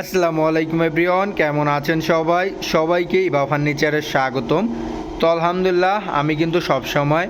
আসসালামু আলাইকুম এভরিওয়ান, কেমন আছেন সবাই? সবাইকে ইবা ফার্নিচারের স্বাগতম। তো আলহামদুলিল্লাহ, আমি কিন্তু সবসময়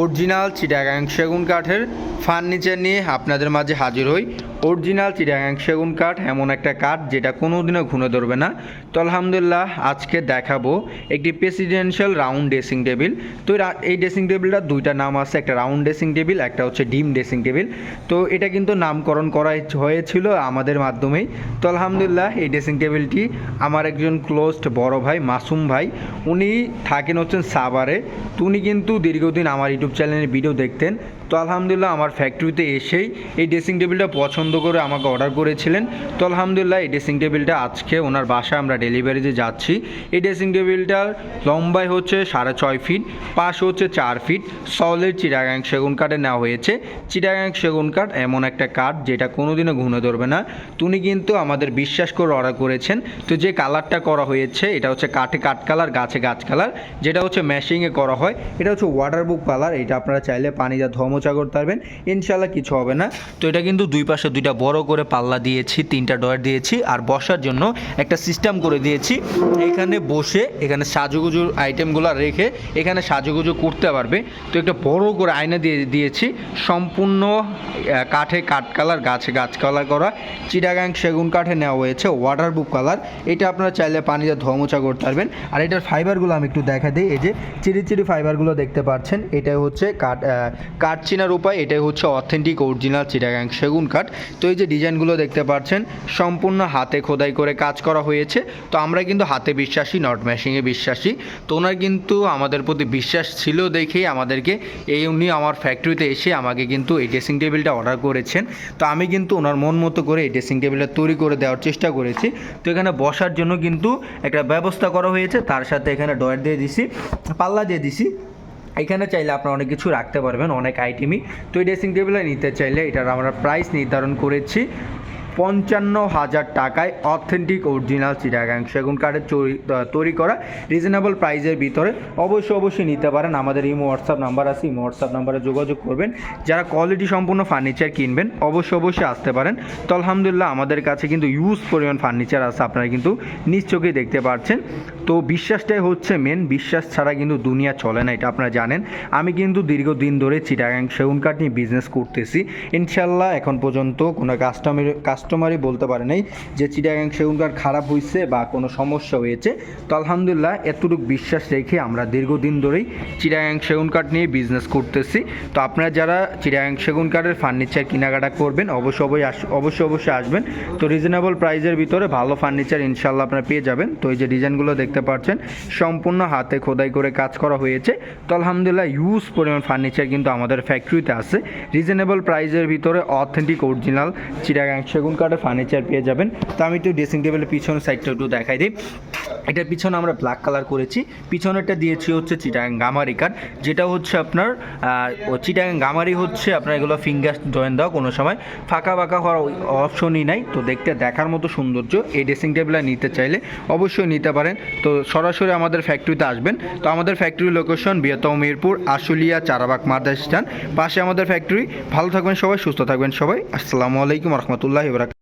অরিজিনাল চিটাগাং সেগুন কাঠের ফার্নিচার নিয়ে আপনাদের মাঝে হাজির হই। অরিজিনাল চিটাগাং সেগুন কাঠ, এমন একটা কাঠ যেটা কোনোদিনও ঘুনে ধরবে না। তো আলহামদুলিল্লাহ, আজকে দেখাবো একটি প্রেসিডেন্সিয়াল রাউন্ড ড্রেসিং টেবিল তো এই ড্রেসিং টেবিলটার দুইটা নাম আছে, একটা রাউন্ড ড্রেসিং টেবিল একটা হচ্ছে ডিম ড্রেসিং টেবিল তো এটা কিন্তু নামকরণ করা হয়েছিল আমাদের মাধ্যমেই। তো আলহামদুলিল্লাহ, এই ড্রেসিং টেবিলটি আমার একজন ক্লোজড বড় ভাই, মাসুম ভাই, উনি থাকেন হচ্ছেন সাভারে। তো উনি কিন্তু দীর্ঘদিন আমার ইউটিউব চ্যানেলের ভিডিও দেখতেন। তো আলহামদুলিল্লাহ আমার ফ্যাক্টরিতে এসেই এই ড্রেসিং টেবিলটা পছন্দ করে আমাকে অর্ডার করেছিলেন। তো আলহামদুলিল্লাহ এই ড্রেসিং টেবিলটা আজকে ওনার বাসায় আমরা ডেলিভারিতে যাচ্ছি। এই ড্রেসিং টেবিলটার লম্বাই হচ্ছে সাড়ে ছয় ফিট পাশ হচ্ছে চার ফিট সলিড চিটাগাং সেগুন কাঠে নেওয়া হয়েছে। চিটাগাং সেগুন কাঠ এমন একটা কাঠ যেটা কোনোদিনও ঘুনে ধরবে না। তুমি কিন্তু আমাদের বিশ্বাস করে অর্ডার করেছেন। তো যে কালারটা করা হয়েছে, এটা হচ্ছে কাঠে কাঠ কালার গাছে গাছ কালার যেটা হচ্ছে ম্যাশিংয়ে করা হয়। এটা হচ্ছে ওয়াটার বুক কালার এটা আপনারা চাইলে পানি যা ধমচা করতে পারবেন ইনশাল্লাহ কিছু হবে না। তো এটা কিন্তু দুই পাশে দুইটা বড় করে পাল্লা দিয়েছি, তিনটা ডয়ার দিয়েছি, আর বসার জন্য একটা সিস্টেম করে দিয়েছি। এখানে বসে এখানে সাজুগুজুর আইটেমগুলো রেখে এখানে সাজুগুজু করতে পারবে। তো একটা বড় করে আয়না দিয়ে দিয়েছি, সম্পূর্ণ কাঠে কাঠ কালার, গাছে গাছ কালার করা। চিটাগাং সেগুন কাঠে নেওয়া হয়েছে ওয়াটার বুক কালার। এটা আপনারা চাইলে পানিতে ধমচা করতে পারবেন। আর এটার ফাইবারগুলো আমি একটু দেখা দিই, এই যে চিরি চিরি ফাইবারগুলো দেখতে পাচ্ছেন, এটাই হচ্ছে কাঠ কাঠ চিনার উপায় এটাই হচ্ছে অথেন্টিক অরিজিনাল চিটাগাং সেগুন কাঠ। তো এই যে ডিজাইনগুলো দেখতে পাচ্ছেন, সম্পূর্ণ হাতে খোদাই করে কাজ করা হয়েছে। তো আমরা কিন্তু হাতে বিশ্বাসী নট ম্যাশিংয়ে বিশ্বাসী। তো ওনার কিন্তু আমাদের প্রতি বিশ্বাস ছিল দেখেই আমাদেরকে এই উনি আমার ফ্যাক্টরিতে এসে আমাকে কিন্তু এই ড্রেসিং টেবিলটা অর্ডার করেছেন। তো আমি কিন্তু ওনার মন মতো করে এই ড্রেসিং টেবিলটা তৈরি করে দেওয়ার চেষ্টা করেছি। তো এখানে বসার জন্য কিন্তু একটা ব্যবস্থা করা হয়েছে, তার সাথে এখানে ডয়ার দিয়ে দিছি, পাল্লা দিয়ে দিছি। এখানে চাইলে আপনারা অনেক কিছু রাখতে পারবেন, অনেক আইটেমই তো এই ড্রেসিং টেবিলে নিতে চাইলে এটার আমরা প্রাইস নির্ধারণ করেছি। পঞ্চান্ন হাজার টাকায় অথেন্টিক অরিজিনাল চিটাগাং সেগুন কাঠের তৈরি করা রিজনেবল প্রাইজের ভিতরে অবশ্যই অবশ্যই নিতে পারেন। আমাদের ইমো হোয়াটসঅ্যাপ নাম্বার আছে, ইমো হোয়াটসঅ্যাপ নাম্বারে যোগাযোগ করবেন। যারা কোয়ালিটি সম্পূর্ণ ফার্নিচার কিনবেন, অবশ্যই অবশ্যই আসতে পারেন। তো আলহামদুলিল্লাহ আমাদের কাছে কিন্তু ইউজ পরিমাণ ফার্নিচার আছে, আপনারা কিন্তু নিজ দেখতে পাচ্ছেন তো বিশ্বাসটাই হচ্ছে মেন বিশ্বাস ছাড়া কিন্তু দুনিয়া চলে না, এটা আপনারা জানেন। আমি কিন্তু দীর্ঘদিন ধরে চিটাগাং সেগুন কাঠ নিয়ে বিজনেস করতেছি। ইনশাল্লাহ এখন পর্যন্ত কোনো কাস্টমার কাস্টমারই বলতে পারে নাই যে চিটাগাং সেগুন কাঠ খারাপ হয়েছে বা কোনো সমস্যা হয়েছে। তো আলহামদুলিল্লাহ এতটুকু বিশ্বাস রেখে আমরা দীর্ঘদিন ধরেই চিটাগাং সেগুন কাঠ নিয়ে বিজনেস করতেছি। তো আপনারা যারা চিটাগাং সেগুন কাঠের ফার্নিচার কেনাকাটা করবেন অবশ্যই অবশ্যই অবশ্যই আসবেন। তো রিজনেবল প্রাইজের ভিতরে ভালো ফার্নিচার ইনশাল্লাহ আপনারা পেয়ে যাবেন। তো এই যে ডিজাইনগুলো দেখতে পাচ্ছেন, সম্পূর্ণ হাতে খোদাই করে কাজ করা হয়েছে। তো আলহামদুলিল্লাহ ইউজ পরিমাণ ফার্নিচার কিন্তু আমাদের ফ্যাক্টরিতে আছে। রিজনেবল প্রাইজের ভিতরে অথেন্টিক অরিজিনাল চিটাগাং সেগুন কাঠের ফার্নিচার পেয়ে যাবেন। তো আমি একটু ড্রেসিং টেবিলের পিছনের সাইডটা একটু দেখাই দিই। এটার পিছনে আমরা ব্ল্যাক কালার করেছি। পিছনেরটা দিয়েছি হচ্ছে চিটাগাং গামারি কাঠ যেটা হচ্ছে আপনার চিটাগাং গামারি হচ্ছে আপনার এগুলো ফিঙ্গার জয়েন দেওয়া কোনো সময়। ফাঁকা ফাঁকা হওয়ার অপশনই নাই। তো দেখতে, দেখার মতো সৌন্দর্য। এই ড্রেসিং টেবিলটা নিতে চাইলে অবশ্যই নিতে পারেন। তো সরাসরি আমাদের ফ্যাক্টরিতে আসবেন। তো আমাদের ফ্যাক্টরি লোকেশন বৃহত্তম মিরপুর, আশুলিয়া, চারাবাগ মাদ্রাস পাশে আমাদের ফ্যাক্টরি ভালো থাকবেন সবাই, সুস্থ থাকবেন সবাই। আসসালামু আলাইকুম রহমতুল্লাহ